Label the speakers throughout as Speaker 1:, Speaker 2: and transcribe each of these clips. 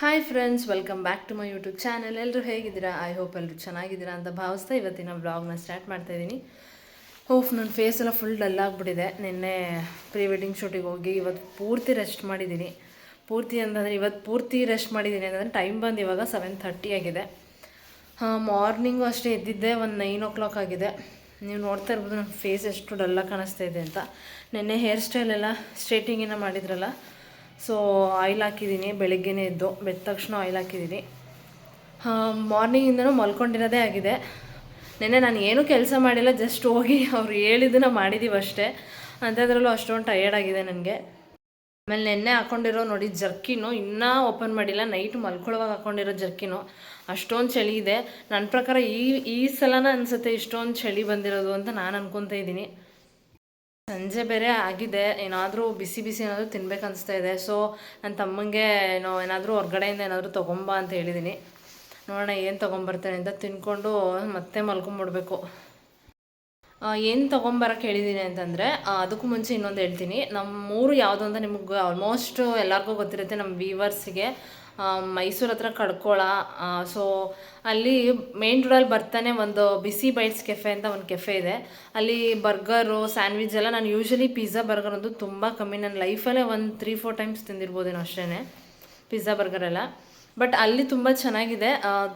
Speaker 1: Hi friends welcome back to my YouTube channel ಎಲ್ಲರೂ ಹೇಗಿದ್ದೀರಾ? I hope ಎಲ್ಲರೂ ಚೆನ್ನಾಗಿದ್ದೀರಾ ಅಂತ ಭಾವಿಸ್ತಾ ಇವತ್ತಿನ ಬ್ಲಾಗ್ನ ಸ್ಟಾರ್ಟ್ ಮಾಡ್ತಾ ಇದ್ದೀನಿ ಹೋಪ್ ನನ್ನ ಫೇಸ್ ಎಲ್ಲ ಫುಲ್ ಡಲ್ ಆಗಿಬಿಟ್ಟಿದೆ. ನಿನ್ನೆ ಪ್ರೀ ವೆಡ್ಡಿಂಗ್ ಶೂಟಿಗೆ ಹೋಗಿ ಇವತ್ತು ಪೂರ್ತಿ ರೆಸ್ಟ್ ಮಾಡಿದ್ದೀನಿ ಪೂರ್ತಿ ಅಂತಂದರೆ ಇವತ್ತು ಪೂರ್ತಿ ರೆಸ್ಟ್ ಮಾಡಿದ್ದೀನಿ ಅಂತಂದರೆ ಟೈಮ್ ಬಂದು ಇವಾಗ ಸೆವೆನ್ ಥರ್ಟಿ ಆಗಿದೆ. ಹಾಂ ಮಾರ್ನಿಂಗು ಅಷ್ಟೇ ಎದ್ದಿದ್ದೆ, ಒಂದು ನೈನ್ ಓ ಕ್ಲಾಕ್ ಆಗಿದೆ. ನೀವು ನೋಡ್ತಾ ಇರ್ಬೋದು ನನ್ನ ಫೇಸ್ ಎಷ್ಟು ಡಲ್ಲಾಗಿ ಕಾಣಿಸ್ತಾ ಇದೆ ಅಂತ. ನಿನ್ನೆ ಹೇರ್ ಸ್ಟೈಲೆಲ್ಲ ಸ್ಟ್ರೇಟಿಂಗಿನ ಮಾಡಿದ್ರಲ್ಲ. ಸೊ ಆಯಿಲ್ ಹಾಕಿದ್ದೀನಿ, ಬೆಳಗ್ಗೆನೇ ಎದ್ದು ಬೆದ್ದ ತಕ್ಷಣ ಆಯಿಲ್ ಹಾಕಿದ್ದೀನಿ. ಮಾರ್ನಿಂಗಿಂದನೂ ಮಲ್ಕೊಂಡಿರೋದೇ ಆಗಿದೆ. ನಿನ್ನೆ ನಾನು ಏನೂ ಕೆಲಸ ಮಾಡಿಲ್ಲ ಜಸ್ಟ್ ಹೋಗಿ ಅವ್ರು ಹೇಳಿದ್ದನ್ನು ಮಾಡಿದ್ದೀವಿ ಅಷ್ಟೇ. ಅಂಥದ್ರಲ್ಲೂ ಅಷ್ಟೊಂದು ಟಯರ್ಡ್ ಆಗಿದೆ ನನಗೆ. ಆಮೇಲೆ ನೆನ್ನೆ ಹಾಕೊಂಡಿರೋ ನೋಡಿ ಜರ್ಕಿನು, ಇನ್ನೂ ಓಪನ್ ಮಾಡಿಲ್ಲ. ನೈಟ್ ಮಲ್ಕೊಳ್ಳೋವಾಗ ಹಾಕೊಂಡಿರೋ ಜರ್ಕಿನು. ಅಷ್ಟೊಂದು ಚಳಿ ಇದೆ. ನನ್ನ ಪ್ರಕಾರ ಈ ಈ ಸಲನ ಅನಿಸುತ್ತೆ ಇಷ್ಟೊಂದು ಚಳಿ ಬಂದಿರೋದು ಅಂತ ನಾನು ಅನ್ಕೊತಾ ಇದ್ದೀನಿ. ಸಂಜೆ ಬೇರೆ ಆಗಿದೆ. ಏನಾದರೂ ಬಿಸಿ ಬಿಸಿ ಏನಾದರೂ ತಿನ್ಬೇಕು ಅನಿಸ್ತಾ ಇದೆ. ಸೊ ನನ್ನ ತಮ್ಮಂಗೆ, ಏನೋ ಏನಾದರೂ ಹೊರ್ಗಡೆಯಿಂದ ಏನಾದರೂ ತೊಗೊಂಬ ಅಂತ ಹೇಳಿದ್ದೀನಿ ನೋಡೋಣ ಏನು ತೊಗೊಂಬರ್ತೇನೆ ಅಂತ ತಿನ್ಕೊಂಡು ಮತ್ತೆ ಮಲ್ಕೊಂಬಿಡ್ಬೇಕು. ಏನು ತೊಗೊಂಬರಕ್ಕೆ ಹೇಳಿದ್ದೀನಿ ಅಂತಂದರೆ ಅದಕ್ಕೂ ಮುಂಚೆ ಇನ್ನೊಂದು ಹೇಳ್ತೀನಿ. ನಮ್ಮ ಮೂರು ಯಾವುದು ಅಂತ ನಿಮಗೆ ಆಲ್ಮೋಸ್ಟ್ ಎಲ್ಲರಿಗೂ ಗೊತ್ತಿರುತ್ತೆ. ನಮ್ಮ ವೀವರ್ಸ್ಗೆ ಮೈಸೂರು ಹತ್ರ ಕಡ್ಕೊಳ. ಸೊ ಅಲ್ಲಿ ಮೇನ್ ರೋಡಲ್ಲಿ ಬರ್ತಾನೆ ಒಂದು ಬಿಸಿ ಬೈಟ್ಸ್ ಕೆಫೆ ಅಂತ ಒಂದು ಕೆಫೆ ಇದೆ. ಅಲ್ಲಿ ಬರ್ಗರು ಸ್ಯಾಂಡ್ವಿಚ್ ಎಲ್ಲ ನಾನು ಯೂಶ್ವಲಿ ಪಿಜ್ಜಾ ಬರ್ಗರ್ ಅಂತೂ ತುಂಬ ಕಮ್ಮಿ. ನನ್ನ ಲೈಫಲ್ಲೇ ಒಂದು ತ್ರೀ ಫೋರ್ ಟೈಮ್ಸ್ ತಿಂದಿರ್ಬೋದೇನೋ ಅಷ್ಟೇ ಪಿಜ್ಜಾ ಬರ್ಗರ್ ಎಲ್ಲ. ಬಟ್ ಅಲ್ಲಿ ತುಂಬ ಚೆನ್ನಾಗಿದೆ.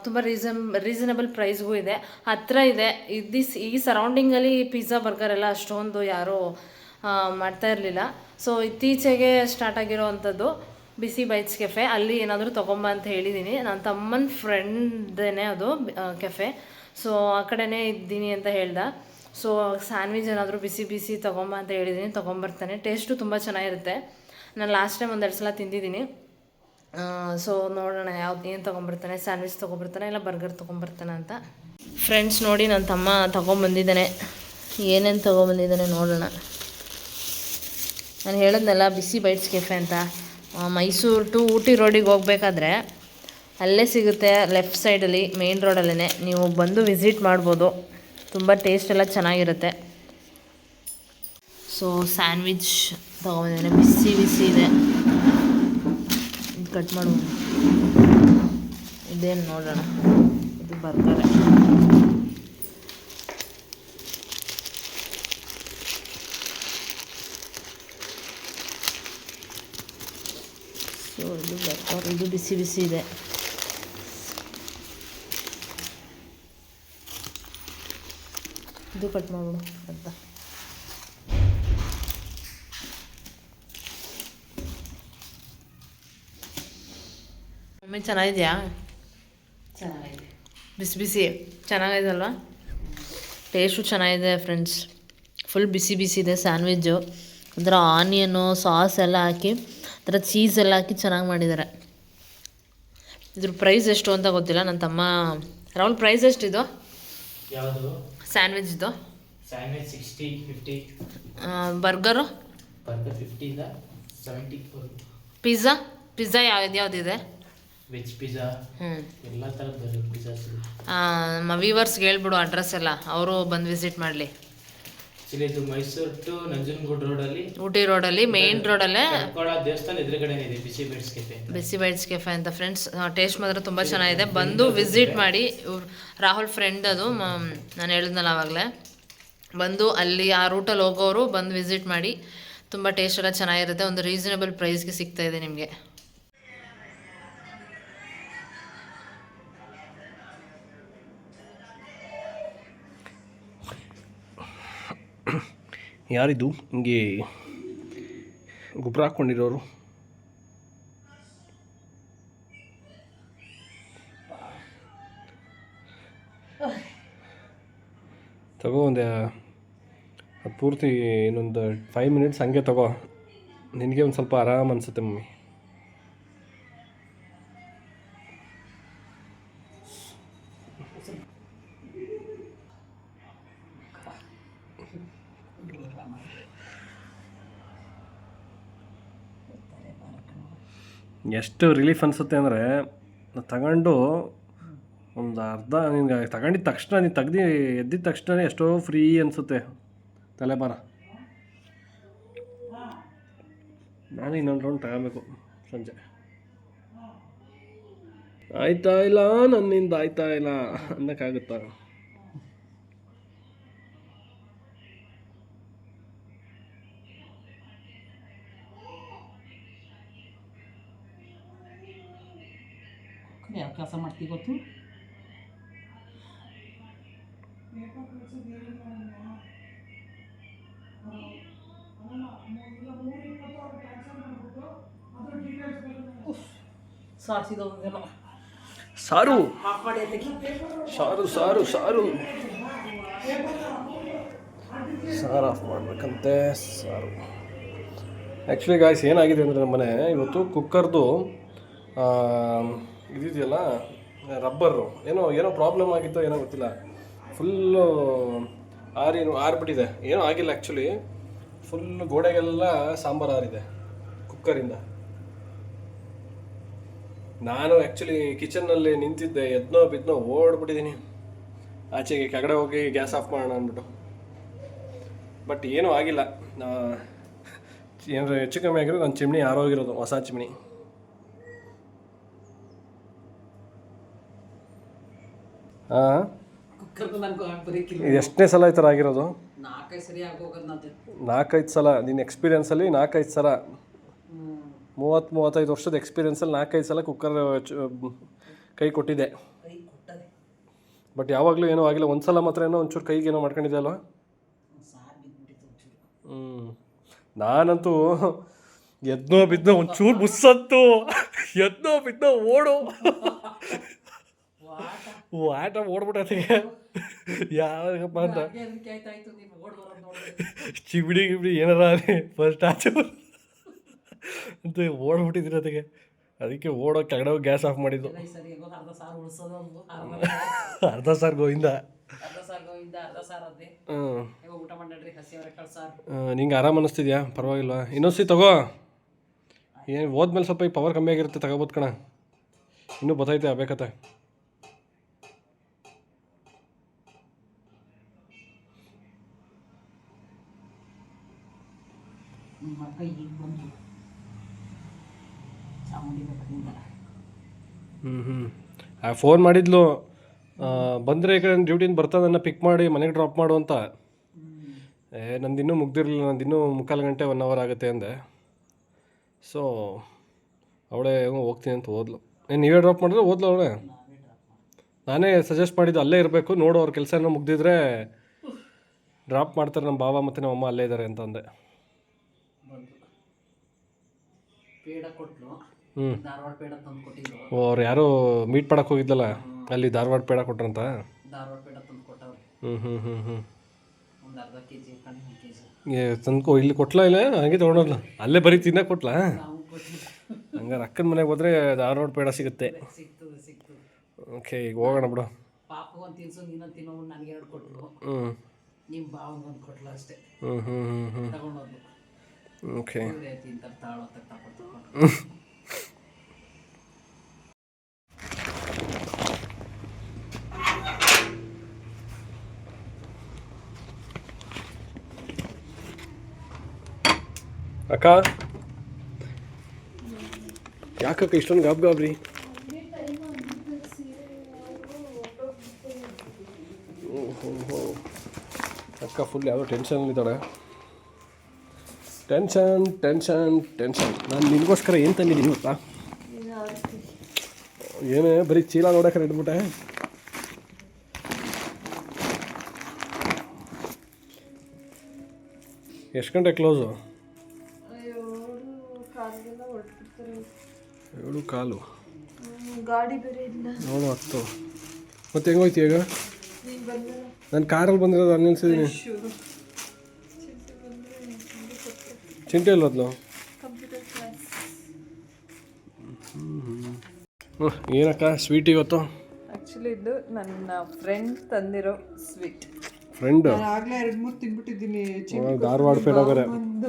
Speaker 1: ತುಂಬ ರೀಸನ್ ರೀಸನಬಲ್ ಪ್ರೈಸ್ಗೂ ಇದೆ. ಹತ್ತಿರ ಇದೆ. ಇದಿಸ್ ಈ ಸರೌಂಡಿಂಗಲ್ಲಿ ಪಿಜ್ಜಾ ಬರ್ಗರ್ ಎಲ್ಲ ಅಷ್ಟೊಂದು ಯಾರೂ ಮಾಡ್ತಾ ಇರಲಿಲ್ಲ. ಸೊ ಇತ್ತೀಚೆಗೆ ಸ್ಟಾರ್ಟ್ ಆಗಿರೋ ಅಂಥದ್ದು. Bisi bytes cafe. ಅಲ್ಲಿ ಏನಾದರೂ ತೊಗೊಂಬ ಅಂತ ಹೇಳಿದ್ದೀನಿ ನನ್ನ ತಮ್ಮನ ಫ್ರೆಂಡ್ದೇನೆ ಅದು ಕೆಫೆ. ಸೊ ಆ ಕಡೆನೇ ಇದ್ದೀನಿ ಅಂತ ಹೇಳ್ದ. ಸೊ ಸ್ಯಾಂಡ್ವಿಚ್ ಏನಾದರೂ ಬಿಸಿ ಬಿಸಿ ತೊಗೊಂಬ ಅಂತ ಹೇಳಿದ್ದೀನಿ ತೊಗೊಂಬರ್ತಾನೆ. ಟೇಸ್ಟು ತುಂಬ ಚೆನ್ನಾಗಿರುತ್ತೆ. ನಾನು ಲಾಸ್ಟ್ ಟೈಮ್ ಒಂದೆರಡು ಸಲ ತಿಂದಿದ್ದೀನಿ. ಸೊ ನೋಡೋಣ ಯಾವ್ದು, ಏನು ತೊಗೊಂಬರ್ತಾನೆ, ಸ್ಯಾಂಡ್ವಿಚ್ ತೊಗೊಂಬರ್ತಾನೆ, ಇಲ್ಲ ಬರ್ಗರ್ ತೊಗೊಂಬರ್ತಾನೆ ಅಂತ. ಫ್ರೆಂಡ್ಸ್ ನೋಡಿ ನನ್ನ ತಮ್ಮ ತೊಗೊಂಬಂದಿದ್ದಾನೆ. ಏನೇನು ತೊಗೊಂಬಂದಿದ್ದಾನೆ ನೋಡೋಣ. ನಾನು ಹೇಳಿದ್ನಲ್ಲ, ಬಿಸಿ ಬೈಟ್ಸ್ ಕೆಫೆ ಅಂತ. ಮೈಸೂರು ಟು ಊಟಿ ರೋಡಿಗೆ ಹೋಗ್ಬೇಕಾದ್ರೆ ಅಲ್ಲೇ ಸಿಗುತ್ತೆ ಲೆಫ್ಟ್ ಸೈಡಲ್ಲಿ ಮೇನ್ ರೋಡಲ್ಲೇ ನೀವು ಬಂದು ವಿಸಿಟ್ ಮಾಡ್ಬೋದು. ತುಂಬ ಟೇಸ್ಟ್ ಎಲ್ಲ ಚೆನ್ನಾಗಿರುತ್ತೆ. ಸೊ, ಸ್ಯಾಂಡ್ವಿಚ್ ತೊಗೊಂಡಿದ್ದೇನೆ ಬಿಸಿ ಬಿಸಿ ಇದೆ. ಕಟ್ ಮಾಡೋಣ ಇದೇನು ನೋಡೋಣ. ಇದು ಬರ್ಗರೆ ಸೊ ಇದು ಇದು ಬಿಸಿ ಬಿಸಿ ಇದೆ. ಇದು ಕಟ್ ಮಾಡ್ಬಿಡು ಅಂತ. ಮಮ್ಮಿ ಚೆನ್ನಾಗಿದೆಯಾ?
Speaker 2: ಚೆನ್ನಾಗಿದೆ.
Speaker 1: ಬಿಸಿ ಬಿಸಿ. ಚೆನ್ನಾಗಿದೆ ಅಲ್ವಾ? ಟೇಸ್ಟು ಚೆನ್ನಾಗಿದೆ ಫ್ರೆಂಡ್ಸ್ ಫುಲ್ ಬಿಸಿ ಬಿಸಿ ಇದೆ ಸ್ಯಾಂಡ್ವಿಚ್ಚು ಅದರ ಆನಿಯನು ಸಾಸ್ ಎಲ್ಲ ಹಾಕಿ ಅದರ ಚೀಸ್ ಎಲ್ಲ ಹಾಕಿ ಚೆನ್ನಾಗಿ ಮಾಡಿದ್ದಾರೆ. ಇದ್ರ ಪ್ರೈಸ್ ಎಷ್ಟು ಅಂತ ಗೊತ್ತಿಲ್ಲ. ನನ್ನ ತಮ್ಮ ರಾಹುಲ್ ಪ್ರೈಸ್ ಎಷ್ಟು
Speaker 3: ಯಾವುದು?
Speaker 1: ಸ್ಯಾಂಡ್ವಿಚ್ದು
Speaker 3: sandwich sixty fifty
Speaker 1: burger
Speaker 3: burger ಫಿಫ್ಟಿಯಿಂದ seventy
Speaker 1: pizza pizza ಯಾವ್ದು ಯಾವುದಿದೆ?
Speaker 3: ವೆಜ್ ಪಿಜ್ಜಾ
Speaker 1: ಹ್ಞೂ
Speaker 3: ಎಲ್ಲ ಥರದ ಬರ್ಗರ್ ಪಿಜ್ಜಾ
Speaker 1: ನಮ್ಮ ವೀವರ್ಸ್ಗೆ ಹೇಳ್ಬಿಡು ಅಡ್ರೆಸ್ ಎಲ್ಲ. ಅವರು ಬಂದು ವಿಸಿಟ್ ಮಾಡಲಿ.
Speaker 3: ಆಕ್ಚುಲಿ ಇದು ಮೈಸೂರು ಟು ನಂಜನಗೂಡು ರೋಡಲ್ಲಿ
Speaker 1: ಊಟಿ ರೋಡಲ್ಲಿ ಮೇನ್ ರೋಡಲ್ಲೇ
Speaker 3: ಅಲ್ಲೇ. ದೇವಸ್ಥಾನ ಇದೆ ಬಿಸಿ ಬೈಟ್ಸ್ ಕೆಫೆ. ಅಂತ
Speaker 1: ಬಿಸಿ ಬೈಟ್ಸ್ ಕೆಫೆ ಅಂತ ಫ್ರೆಂಡ್ಸ್ ಟೇಸ್ಟ್ ಮಾತ್ರ ತುಂಬ ಚೆನ್ನಾಗಿದೆ. ಬಂದು ವಿಸಿಟ್ ಮಾಡಿ ಇವ್ರು ರಾಹುಲ್ ಫ್ರೆಂಡ್ ಅದು ನಾನು ಹೇಳಿದ್ನಲ್ಲ ಆವಾಗಲೇ ಬಂದು ಅಲ್ಲಿ ಆ ರೂಟಲ್ಲಿ ಹೋಗೋರು ಬಂದು ವಿಸಿಟ್ ಮಾಡಿ ತುಂಬ ಟೇಸ್ಟ್ ಎಲ್ಲ ಚೆನ್ನಾಗಿರುತ್ತೆ. ಒಂದು ರೀಸನಬಲ್ ಪ್ರೈಸ್ಗೆ ಸಿಗ್ತಾ ಇದೆ ನಿಮಗೆ.
Speaker 4: ಯಾರಿದು? ಹಿಂಗೆ ಗೊಬ್ಬರ ಹಾಕ್ಕೊಂಡಿರೋರು ತಗೋ ಒಂದು ಪೂರ್ತಿ ಇನ್ನೊಂದು ಫೈವ್ ಮಿನಿಟ್ಸ್ ಹಂಗೆ ತಗೋ. ನಿನಗೆ ಒಂದು ಸ್ವಲ್ಪ ಆರಾಮ ಅನಿಸುತ್ತೆ ಮಮ್ಮಿ. ಎಷ್ಟು ರಿಲೀಫ್ ಅನಿಸುತ್ತೆ ಅಂದರೆ ತಗೊಂಡು ಒಂದು ಅರ್ಧ ನಿನ್ಗೆ ತಗೊಂಡಿದ್ದ ತಕ್ಷಣ, ನೀನು ತೆಗ್ದು, ಎದ್ದಿದ ತಕ್ಷಣ ಎಷ್ಟೋ ಫ್ರೀ ಅನಿಸುತ್ತೆ ತಲೆಬಾರ ನಾನು ಇನ್ನೊಂದು ರೌಂಡ್ ತಗೋಬೇಕು ಸಂಜೆ. ಆಯ್ತಾ ಇಲ್ಲ? ನನ್ನಿಂದ ಆಯ್ತಾ ಇಲ್ಲ? ಅನ್ನಕ್ಕಾಗುತ್ತಾ?
Speaker 2: ಯಾವ ಕೆಲಸ ಮಾಡ್ತೀವಿ ಗೊತ್ತು ಸಾರಿಸಿದವಂಗೆಲ್ಲ
Speaker 4: ಸಾರು
Speaker 2: ಆಫ್ ಮಾಡಿ ಅದಕ್ಕೆ
Speaker 4: ಸಾರು ಸಾರು ಸಾರು ಸಾರು ಆಫ್ ಮಾಡ್ಬೇಕಂತೆ ಸಾರು ಆ್ಯಕ್ಚುಲಿ ಗಾಯ್ಸ್ ಏನಾಗಿದೆ ಅಂದರೆ ನಮ್ಮನೆ ಇವತ್ತು ಕುಕ್ಕರ್ದು ಇದಿದೆಯಲ್ಲ? ರಬ್ಬರು. ಏನೋ ಏನೋ ಪ್ರಾಬ್ಲಮ್ ಆಗಿತ್ತು ಏನೋ ಗೊತ್ತಿಲ್ಲ. ಫುಲ್ಲು ಆರಿ ಆರಿಬಿಟ್ಟಿದೆ ಏನೂ ಆಗಿಲ್ಲ ಆ್ಯಕ್ಚುಲಿ ಫುಲ್ ಗೋಡೆಗೆಲ್ಲ ಸಾಂಬಾರು ಆರಿದೆ, ಕುಕ್ಕರಿಂದ. ನಾನು ಆ್ಯಕ್ಚುಲಿ ಕಿಚನ್ನಲ್ಲಿ ನಿಂತಿದ್ದೆ, ಎದ್ನೋ ಬಿದ್ನೋ ಓಡ್ಬಿಟ್ಟಿದ್ದೀನಿ. ಆಚೆಗೆ ಕೆಳಗಡೆ ಹೋಗಿ ಗ್ಯಾಸ್ ಆಫ್ ಮಾಡೋಣ ಅಂದ್ಬಿಟ್ಟು. ಬಟ್ ಏನೂ ಆಗಿಲ್ಲ. ಏನಾರು ಹೆಚ್ಚು ಕಮ್ಮಿ ಆಗಿರೋದು ನನ್ನ ಚಿಮ್ನಿ ಆರೋಗಿರೋದು, ಹೊಸ ಚಿಮ್ನಿ ಹಾಂ
Speaker 2: ಕುಕ್ಕರ್ದು ನನಗೆ ಬರೀಕಿಲ್ಲ
Speaker 4: ಇದು ಎಷ್ಟನೇ ಸಲ ಈ ಥರ ಆಗಿರೋದು?
Speaker 2: ನಾಲ್ಕೈದು
Speaker 4: ಸಲ. ನಿನ್ನ ಎಕ್ಸ್ಪೀರಿಯನ್ಸಲ್ಲಿ ನಾಲ್ಕೈದು ಸಲ. ಮೂವತ್ತು, ಮೂವತ್ತೈದು ವರ್ಷದ ಎಕ್ಸ್ಪೀರಿಯನ್ಸಲ್ಲಿ ನಾಲ್ಕೈದು ಸಲ ಕುಕ್ಕರ್ ಕೈ
Speaker 2: ಕೊಟ್ಟಿದೆ.
Speaker 4: ಬಟ್ ಯಾವಾಗಲೂ ಏನೂ ಆಗಿಲ್ಲ. ಒಂದು ಸಲ ಮಾತ್ರ ಏನೋ ಒಂಚೂರು ಕೈಗೆ ಏನೋ ಮಾಡ್ಕೊಂಡಿದ್ದೆ ಅಲ್ವಾ? ಹ್ಞೂ ನಾನಂತೂ ಎದ್ನೋ ಬಿದ್ದೋ ಒಂಚೂರು ಮುಸ್ಸತ್ತು ಎದ್ನೋ ಬಿದ್ದೋ ಓಡು. ಓ ಆಟ ಓಡ್ಬಿಟ್ಟತಿಗೆ ಯಾವಾಗಪ್ಪ ಅಂತ. ಚಿಬಿಡಿ ಗಿಬಿಡಿ ಏನಾರ ಫಸ್ಟ್ ಆಚೆ ಅಂತ ಓಡ್ಬಿಟ್ಟಿದ್ದೀನಿ ಅದಕ್ಕೆ. ಅದಕ್ಕೆ ಓಡೋ ಕೆಳಗಡೆ ಹೋಗಿ ಗ್ಯಾಸ್ ಆಫ್ ಮಾಡಿದ್ದು
Speaker 2: ಅರ್ಧ ಸಾರು
Speaker 4: ಗೋವಿಂದ. ನಿಂಗೆ ಆರಾಮ ಅನ್ನಿಸ್ತಿದ್ಯಾ ಪರವಾಗಿಲ್ವಾ. ಇನ್ನೊಂದ್ಸಿ ತಗೋ. ಏನು ಹೋದ್ಮೇಲೆ ಸ್ವಲ್ಪ ಈಗ ಪವರ್ ಕಮ್ಮಿ ಆಗಿರುತ್ತೆ ತಗೋಬೋದು ಕಣ. ಇನ್ನೂ ಬತ್ತೈತೆ ಬೇಕತ್ತೆ.
Speaker 2: ನಿಮ್ಮ ಕೈಗೆ ಬಂದು
Speaker 4: ಹ್ಞೂ ಹ್ಞೂ ಆ ಫೋನ್ ಮಾಡಿದ್ಲು ಬಂದರೆ ಈ ಕಡೆ ಡ್ಯೂಟಿಯಿಂದ ಬರ್ತಾ ನನ್ನ ಪಿಕ್ ಮಾಡಿ ಮನೆಗೆ ಡ್ರಾಪ್ ಮಾಡು ಅಂತ. ಏ ನಂದಿನ್ನೂ ಮುಗ್ದಿರಲಿಲ್ಲ ನಂದಿನ್ನೂ ಮುಕ್ಕಾಲು ಗಂಟೆ ಒನ್ ಅವರ್ ಆಗುತ್ತೆ ಅಂದೆ. ಸೊ ಅವಳೇ ಹೋಗ್ತೀನಿ ಅಂತ ಓದ್ಲು ಏನು ನೀವೇ ಡ್ರಾಪ್ ಮಾಡಿದ್ರೆ ಓದ್ಲು ಅವಳೆ? ನಾನೇ ಸಜೆಸ್ಟ್ ಮಾಡಿದ್ದು ಅಲ್ಲೇ ಇರಬೇಕು ನೋಡು ಅವ್ರ ಕೆಲಸ ಏನೋ ಮುಗ್ದಿದ್ರೆ ಡ್ರಾಪ್ ಮಾಡ್ತಾರೆ ನಮ್ಮ ಬಾಬಾ ಮತ್ತು ನಮ್ಮ ಅಮ್ಮ ಅಲ್ಲೇ ಇದ್ದಾರೆ ಅಂತ ಅಂದೆ
Speaker 2: ಬಂದು ಪೇಡ ಕೊಟ್ಲು.
Speaker 4: ಹ್ಞೂ
Speaker 2: ಧಾರವಾಡ ಪೇಡ ತಂದು ಕೊಟ್ಟಿದ್ರು.
Speaker 4: ಓ ಅವ್ರು ಯಾರೋ ಮೀಟ್ ಮಾಡಕ್ಕೆ ಹೋಗಿದ್ದಲ್ಲ? ಅಲ್ಲಿ ಧಾರವಾಡ ಪೇಡ ಕೊಟ್ರಂತ?
Speaker 2: ಧಾರವಾಡ ಪೇಡ ತಂದು ಕೊಟ್ಟವ್ರೆ.
Speaker 4: ಹ್ಞೂ ಹ್ಞೂ ಹ್ಞೂ ಹ್ಞೂ
Speaker 2: ಒಂದು ಅರ್ಧ ಕೆ ಜಿ ಕಣ್ಣು ಒಂದು ಕೆ ಜಿ
Speaker 4: ಏ ತಂದ್ಕೊ ಇಲ್ಲಿ ಕೊಟ್ಲಾ ಇಲ್ಲ? ಹಾಗೆ ತೊಗೊಂಡೋದ್ಲ. ಅಲ್ಲೇ ಬರೀ ತಿನ್ನ ಕೊಟ್ಲಾ?
Speaker 2: ನಾವು ಕೊಟ್ಟಿಲ್ಲ
Speaker 4: ಹಂಗಾರೆ ಅಕ್ಕನ ಮನೆಗೆ ಹೋದ್ರೆ ಧಾರವಾಡ ಪೇಡ ಸಿಗುತ್ತೆ.
Speaker 2: ಸಿಗ್ತದೆ ಸಿಗ್ತದೆ
Speaker 4: ಓಕೆ ಈಗ ಹೋಗೋಣ ಬಿಡು.
Speaker 2: ಪಾಪು ಒಂದು ತಿನ್ಸು ನೀನೊಂದು ತಿನ್ನೋ ನನಗೆ ಎರಡು ಕೊಟ್ಲು.
Speaker 4: ಹ್ಞೂ
Speaker 2: ನಿಮ್ಮ ಬಾವಂಗೆ ಒಂದು ಕೊಟ್ಲು ಅಷ್ಟೇ.
Speaker 4: ಹ್ಞೂ ಹ್ಞೂ ಹ್ಞೂ ಹ್ಞೂ
Speaker 2: ತಗೊಂಡೋದ್ಲು.
Speaker 4: ಓಕೆ ಅಕ್ಕ? ಯಾಕಕ್ಕ ಇಷ್ಟೊಂದು ಗಾಬ್ ಗಾಬ್ರಿ? ಅಕ್ಕ ಫುಲ್ ಯಾವುದೋ ಟೆನ್ಷನಲ್ಲಿದ್ದಾಳೆ ಟೆನ್ಷನ್ ಟೆನ್ಷನ್ ಟೆನ್ಷನ್ ನಾನು ನಿನಗೋಸ್ಕರ ಏನು ತಂದಿದ್ದೀನಿ ಗೊತ್ತಾ? ಏನೇ ಬರೀ ಚೀಲ ನೋಡೋಕೆ ಇಟ್ಬಿಟ್ಟೆ ಎಷ್ಟು ಗಂಟೆ ಕ್ಲೋಸು ಏಳು ಕಾಲು.
Speaker 1: ಗಾಡಿ ಬೇರೆ ಇಲ್ಲ.
Speaker 4: ಏಳು ಹತ್ತು. ಮತ್ತೆ ಹೆಂಗೋಯ್ತು ಈಗ? ನಾನು ಕಾರಲ್ಲಿ ಬಂದಿರೋದು ಅನ್ನಿಸಿದ್ದೀನಿ ನಿಲ್ಸಿದ್ದೀನಿ ಚಿಂಟೆ ಇಲ್ಲದ್ಲು ಹ್ಞೂ ಏನಕ್ಕ ಸ್ವೀಟ್ ಇವತ್ತು?
Speaker 5: ಆ್ಯಕ್ಚುಲಿ ಇದು ನನ್ನ ಫ್ರೆಂಡ್ ತಂದಿರೋ ಸ್ವೀಟ್
Speaker 4: ಫ್ರೆಂಡ್
Speaker 5: ಆಗಲೇ ಎರಡು ಮೂರು ತಿಂದ್ಬಿಟ್ಟಿದ್ದೀನಿ
Speaker 4: ಧಾರವಾಡ ಪೇಡ ಬೇರೆ
Speaker 5: ಒಂದು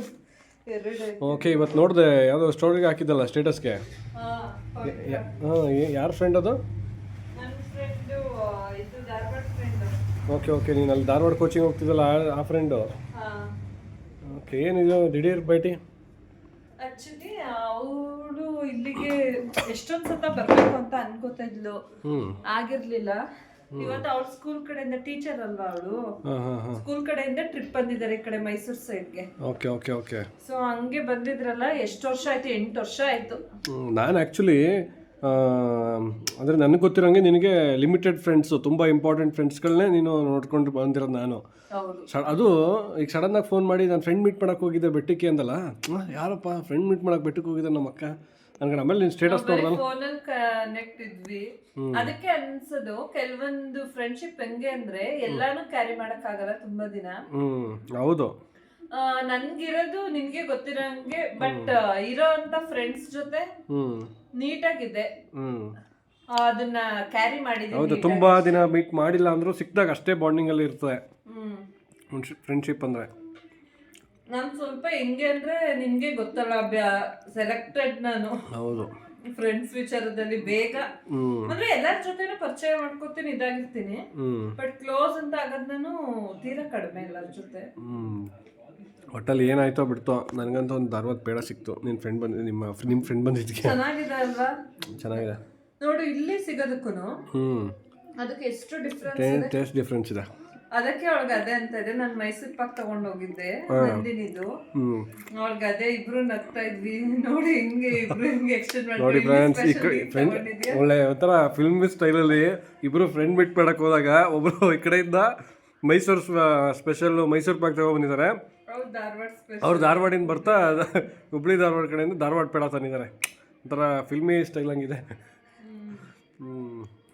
Speaker 5: ಎರಡು
Speaker 4: ಓಕೆ ಇವತ್ತು ನೋಡಿದೆ ಯಾವುದೋ ಸ್ಟೋರಿಗೆ ಹಾಕಿದ್ದಲ್ಲ ಸ್ಟೇಟಸ್ಗೆ ಹಾಂ ಯಾರ ಫ್ರೆಂಡ್ ಅದು?
Speaker 5: ನನ್ನ ಫ್ರೆಂಡು ಇದು ಧಾರವಾಡ ಫ್ರೆಂಡು
Speaker 4: ಓಕೆ ಓಕೆ ನೀನು ಅಲ್ಲಿ ಧಾರವಾಡ ಕೋಚಿಂಗ್ ಹೋಗ್ತಿದ್ದಲ್ಲ ಆ- ಫ್ರೆಂಡು ಓಕೆ ಏನಿದು ದಿಢೀರ್ ಭೇಟಿ?
Speaker 5: ಆ್ಯಕ್ಚುಲಿ ಅವಳು ಇಲ್ಲಿಗೆ ಎಷ್ಟೊಂದ್ ಸತ ಬರ್ಬೇಕು ಅಂತ ಅನ್ಕೋತಾ ಇದ್ಲು. ಆಗಿರ್ಲಿಲ್ಲ. ಇವತ್ತು ಅವ್ಳ ಸ್ಕೂಲ್ ಕಡೆಯಿಂದ ಟೀಚರ್ ಅಲ್ವಾ ಅವಳು? ಸ್ಕೂಲ್ ಕಡೆಯಿಂದ ಟ್ರಿಪ್ ಬಂದಿದ್ದಾರೆ ಈ ಕಡೆ ಮೈಸೂರು ಸೈಡ್ಗೆ
Speaker 4: ಓಕೆ ಓಕೆ ಓಕೆ.
Speaker 5: ಸೊ ಹಂಗೆ ಬಂದಿದ್ರಲ್ಲ ಎಷ್ಟು ವರ್ಷ ಆಯ್ತು? ಎಂಟು ವರ್ಷ ಆಯ್ತು.
Speaker 4: ನಾನು ಆ್ಯಕ್ಚುಲಿ ಅಂದರೆ ನನಗೆ ಗೊತ್ತಿರೋಂಗೆ ನಿನಗೆ ಲಿಮಿಟೆಡ್ ಫ್ರೆಂಡ್ಸು ತುಂಬ ಇಂಪಾರ್ಟೆಂಟ್ ಫ್ರೆಂಡ್ಸ್ಗಳನ್ನೇ ನೀನು ನೋಡ್ಕೊಂಡು ಬಂದಿರೋದು ನಾನು. ಸ ಅದು ಈಗ ಸಡನ್ನಾಗಿ ಫೋನ್ ಮಾಡಿ ನಾನು ಫ್ರೆಂಡ್ ಮೀಟ್ ಮಾಡೋಕೆ ಹೋಗಿದ್ದೆ ಬೆಟ್ಟಕ್ಕೆ ಅಂದಲ್ಲ? "ಹ, ಯಾರಪ್ಪ? ಫ್ರೆಂಡ್ ಮೀಟ್ ಮಾಡೋಕೆ ಬೆಟ್ಟಕ್ಕೆ ಹೋಗಿದ್ದೆ ನಮ್ಮ ಅಕ್ಕ. ನನಗೆ ಆಮೇಲೆ ನೀನು ಸ್ಟೇಟಸ್ ನೋಡ್ದಲ್ಲ
Speaker 5: ಫೋನಲ್ಲಿ ಕನೆಕ್ಟ್ ಇದ್ವಿ. ಅದಕ್ಕೆ ಅನ್ಸೋದು ಕೆಲವೊಂದು ಫ್ರೆಂಡ್ಶಿಪ್ ಹೆಂಗೆ ಅಂದ್ರೆ ಎಲ್ಲಾನು ಕ್ಯಾರಿ ಮಾಡಕ್ ಆಗಲ್ಲ ತುಂಬಾ ದಿನ.
Speaker 4: ಹ್ಞೂ ಹೌದು.
Speaker 5: ನನ್ಗಿರೋದು ನಿನ್ಗೆ ಗೊತ್ತಿರೋಂಗೆ ಬಟ್ ಇರೋ ಅಂತ ಫ್ರೆಂಡ್ಸ್ ಜೊತೆ ನೀಟಾಗಿದೆ. ಅದನ್ನ ಕ್ಯಾರಿ
Speaker 4: ಹೌದು ತುಂಬಾ ದಿನ ಮೀಟ್ ಮಾಡಿಲ್ಲ ಅಂದರೂ ಸಿಕ್ಕಿದಾಗ ಅಷ್ಟೇ ಬಾಂಡಿಂಗಲ್ಲಿ ಇರ್ತದೆ.
Speaker 5: ಹ್ಮ್.
Speaker 4: ಫ್ರೆಂಡ್ಶಿಪ್ ಅಂದ್ರೆ.
Speaker 5: ನಾನು ಸ್ವಲ್ಪ ಹೆಂಗೆ ಅಂದ್ರೆ ನಿನ್ಗೆ ಗೊತ್ತಲ್ಲ ಸೆಲೆಕ್ಟೆಡ್ ನಾನು.
Speaker 4: ಹೌದು.
Speaker 5: ಫ್ರೆಂಡ್ಸ್ ವಿಚಾರದಲ್ಲಿ ಬೇಗ. ಅಂದ್ರೆ ಎಲ್ಲರ ಜೊತೆನೂ ಪರಿಚಯ ಮಾಡ್ಕೊತೀನಿ ಇದಾಗಿರ್ತೀನಿ. ಬಟ್ ಕ್ಲೋಸ್ ಅಂತ ಆಗದ್ ನಾನು ತೀರಾ ಕಡಿಮೆ ಎಲ್ಲರ ಜೊತೆ.
Speaker 4: ಒಟ್ಟಲ್ಲಿ ಏನಾಯ್ತೋ ಬಿಡ್ತೋ. ನನಗಂತೂ ಒಂದು ಅರವತ್ತು ಬೇಡ ಸಿಕ್ತು. ನಿನ್ನ ಫ್ರೆಂಡ್ ಬಂದು ನಿಮ್ಮ ನಿಮ್ಮ ಫ್ರೆಂಡ್ ಬಂದಿದ್ದಕ್ಕೆ
Speaker 5: ಚೆನ್ನಾಗಿದೆ ಅಲ್ವಾ?
Speaker 4: ಚೆನ್ನಾಗಿದೆ.
Speaker 5: ನೋಡು ಇಲ್ಲಿ ಸಿಗೋದಕ್ಕೂ
Speaker 4: ಹ್ಞೂ
Speaker 5: ಅದಕ್ಕೆ ಎಷ್ಟು ಡಿಫ್ರೆನ್ಸ್
Speaker 4: ಟೇಸ್ಟ್ ಡಿಫ್ರೆನ್ಸ್ ಇದೆ.
Speaker 5: ಅದಕ್ಕೆ ಅವಳಿಗೆ ಅದೇ ಅಂತ ಇದೆ. ನಾನು ಮೈಸೂರ್ ಪಾಕ್ ತಗೊಂಡ್ ಹೋಗಿದ್ದೆ ನಂದಿನಿದು. ಅವಳಿಗೆ ಅದೇ ಇಬ್ರು ನಗ್ತಾ ಇದ್ವಿ. ನೋಡಿ ಹಿಂಗೆ ಇಬ್ರು ಹಿಂಗೆ ಎಕ್ಸ್ಟೆಂಡ್
Speaker 4: ನೋಡಿ ಫ್ರೆಂಡ್ಸ್ ಫ್ರೆಂಡ್ ಒಳ್ಳೆ ಒಂಥರ ಫಿಲ್ಮ್ ಸ್ಟೈಲಲ್ಲಿ ಇಬ್ಬರು ಫ್ರೆಂಡ್ ಬಿಟ್ ಹೋದಾಗ ಒಬ್ಬರು ಈ ಕಡೆಯಿಂದ ಮೈಸೂರು ಸ್ಪೆಷಲ್ ಮೈಸೂರು ಪಾಕ್
Speaker 5: ತಗೊಂಡ್ಬಂದಿದ್ದಾರೆ
Speaker 4: ಅವ್ರು ಧಾರವಾಡಿಂದ ಬರ್ತಾ ಹುಬ್ಳಿ ಧಾರವಾಡ ಕಡೆಯಿಂದ ಧಾರವಾಡ ಪೇಡ ತಂದಿದ್ದಾರೆ ಒಂಥರ ಫಿಲ್ಮಿ ಸ್ಟೈಲ್ ಹಂಗಿದೆ.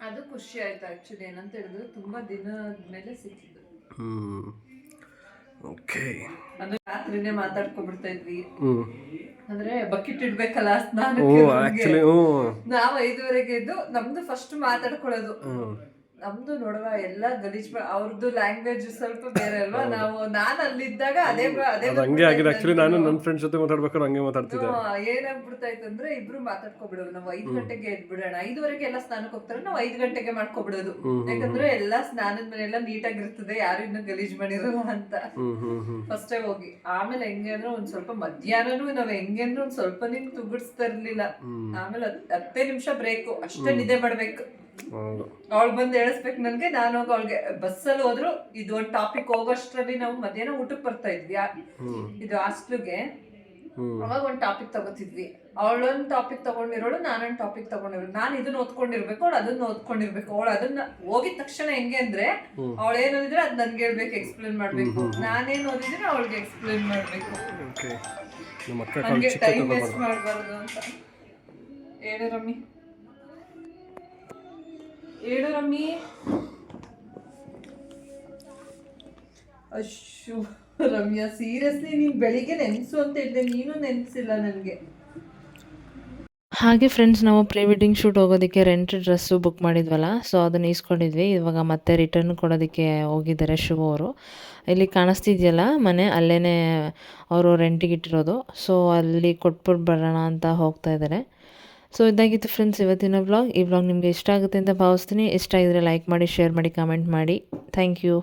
Speaker 5: ಅದು ಖುಷಿ ಆಯ್ತು ಆಕ್ಚುಲಿ ಏನಂತ ಹೇಳಿದ್ರೆ ತುಂಬಾ ದಿನ ಮೇಲೆ ಸಿಕ್ಕಿದ್ದು.
Speaker 4: ಓಕೆ
Speaker 5: ಅದು ರಾತ್ರಿನೇ ಮಾತಾಡ್ಕೊಬಿಡ್ತಾ ಇದ್ವಿ. ಅಂದ್ರೆ ಬಕೆಟ್ ಇಡ್ಬೇಕಲ್ಲ
Speaker 4: ಸ್ನಾನ
Speaker 5: ನಾವು
Speaker 4: ಆ್ಯಕ್ಚುಲಿ
Speaker 5: ಐದುವರೆಗೆ ಇದ್ದು ನಮ್ದು ಫಸ್ಟ್ ಮಾತಾಡ್ಕೊಳ್ಳೋದು. ನಮ್ದು ನೋಡುವ ಎಲ್ಲ ಗಲೀಜ್ ಅವ್ರದ್ದು ಲ್ಯಾಂಗ್ವೇಜ್ ಸ್ವಲ್ಪ ಬೇರೆ ಅಲ್ವಾ? ನಾವು ನಾನ್ ಅಲ್ಲಿದ್ದಾಗ ಅದೇ ಅದೇ
Speaker 4: ಹಂಗೆ ಆಗಿದೆ. ಆಕ್ಚುಲಿ ನಾನು ನನ್ನ ಫ್ರೆಂಡ್ಸ್ ಜೊತೆ ಮಾತಾಡ್ಬೇಕಾದ್ರೆ ಹಂಗೆ ಮಾತಾಡ್ತಿದ್ದೆ.
Speaker 5: ಏನಾಗ್ಬಿಡ್ತಾಯ್ತು ಅಂದ್ರೆ ಇಬ್ರು ಮಾತಾಡ್ಕೊಬಿಡೋದು. ನಾವು ಐದು ಗಂಟೆಗೆ ಎದ್ಬಿಡೋಣ. ಐದುವರೆಗೆ ಎಲ್ಲ ಸ್ನಾನಕ್ಕೆ ಹೋಗ್ತಾರೆ ನಾವು ಐದು ಗಂಟೆಗೆ ಮಾಡ್ಕೊಬಿಡೋದು. ಯಾಕಂದ್ರೆ ಎಲ್ಲಾ ಸ್ನಾನದ ಮೇಲೆ ಎಲ್ಲ ನೀಟಾಗಿರ್ತದೆ ಯಾರು ಇನ್ನೂ ಗಲೀಜ್ ಮಾಡಿರಲ್ಲ ಅಂತ. ಫಸ್ಟೇ ಹೋಗಿ. ಆಮೇಲೆ ಹೆಂಗೆ ಅಂದ್ರೆ ಒಂದ್ ಸ್ವಲ್ಪ ಮಧ್ಯಾಹ್ನನೂ ನಾವ್ ಹೆಂಗೆ ಅಂದ್ರೆ ಒಂದ್ ಸ್ವಲ್ಪ ನಿಮ್ ತುಗುಡ್ಸ್ತಾ ಇರ್ಲಿಲ್ಲ ಆಮೇಲೆ ಹತ್- ಹತ್ತೇ ನಿಮಿಷ ಬ್ರೇಕು ಅಷ್ಟೇ ನಿದ್ದೆ ಮಾಡ್ಬೇಕು. ಅವಳು ಬಂದು ಎಳಿಸ್ಬೇಕು ನನಗೆ ನಾನು ಹೋಗಿ ಅವಳಿಗೆ ಬಸ್ಸಲ್ಲಿ ಹೋದ್ರು ಇದು ಒಂದ್ ಟಾಪಿಕ್ ಹೋಗೋಷ್ಟ್ರಲ್ಲಿ ನಾವು ಮಧ್ಯಾಹ್ನ ಊಟಕ್ಕೆ ಬರ್ತಾ ಇದ್ವಿ. ಇದು ಹಾಸ್ಟ್ಲಿಗೆ. ಅವಾಗ ಒಂದು ಟಾಪಿಕ್ ತಗೋತಿದ್ವಿ. ಅವಳೊಂದು ಟಾಪಿಕ್ ತಗೊಂಡಿರೋಳು ನಾನೊಂದ್ ಟಾಪಿಕ್ ತಗೊಂಡಿರೋಳು. ನಾನು ಇದನ್ನ ಓದ್ಕೊಂಡಿರ್ಬೇಕು ಅವಳು ಅದನ್ನ ಓದ್ಕೊಂಡಿರ್ಬೇಕು. ಅವಳು ಅದನ್ನ ಹೋಗಿದ ತಕ್ಷಣ ಹೆಂಗೆ ಅಂದ್ರೆ ಅವಳು ಏನು ಓದಿದ್ರೆ ಅದು ನನ್ಗೆ ಹೇಳ್ಬೇಕು ಎಕ್ಸ್ಪ್ಲೇನ್ ಮಾಡ್ಬೇಕು. ನಾನೇನ್ ಓದಿದ್ರೆ ಅವಳಿಗೆ ಎಕ್ಸ್ಪ್ಲೇನ್ ಮಾಡ್ಬೇಕು. ಹಂಗೆ ಟೈಮ್ ವೇಸ್ಟ್ ಮಾಡಬಾರ್ದು ಅಂತ. ಹೇಳು ರಮ್ಮಿ ಅಶ್ಶು, ರಮ್ಯಾ ಸೀರಿಯಸ್ಲಿ ನೀನು ಬೆಳಿಗ್ಗೆ ನೆನ್ಸು ಅಂತ ಹೇಳಿದೆ ನೀನು ನೆನ್ಸಿಲ್ಲ ನನಗೆ.
Speaker 1: ಹಾಗೆ ಫ್ರೆಂಡ್ಸ್ ನಾವು ಪ್ರೀ ವೆಡ್ಡಿಂಗ್ ಶೂಟ್ ಹೋಗೋದಕ್ಕೆ ರೆಂಟ್ ಡ್ರೆಸ್ಸು ಬುಕ್ ಮಾಡಿದ್ವಲ್ಲ ಸೊ ಅದನ್ನು ಇಸ್ಕೊಂಡಿದ್ವಿ ಇವಾಗ ಮತ್ತೆ ರಿಟರ್ನ್ ಕೊಡೋದಕ್ಕೆ ಹೋಗಿದ್ದಾರೆ ಶಿವ ಅವರು. ಇಲ್ಲಿ ಕಾಣಿಸ್ತಿದೆಯಲ್ಲ, ಮನೆ ಅಲ್ಲೇ ಅವರು ರೆಂಟಿಗೆ ಇಟ್ಟಿರೋದು ಸೊ ಅಲ್ಲಿ ಕೊಟ್ಬಿಟ್ಟು ಬರೋಣ ಅಂತ ಹೋಗ್ತಾ ಇದ್ದಾರೆ. ಸೊ ಇದಾಗಿತ್ತು ಫ್ರೆಂಡ್ಸ್ ಇವತ್ತಿನ ಬ್ಲಾಗ್ ಈ ಬ್ಲಾಗ್ ನಿಮಗೆ ಇಷ್ಟ ಆಗುತ್ತೆ ಅಂತ ಭಾವಿಸ್ತೀನಿ. ಇಷ್ಟ ಆಗಿದ್ರೆ ಲೈಕ್ ಮಾಡಿ ಶೇರ್ ಮಾಡಿ ಕಾಮೆಂಟ್ ಮಾಡಿ. Thank you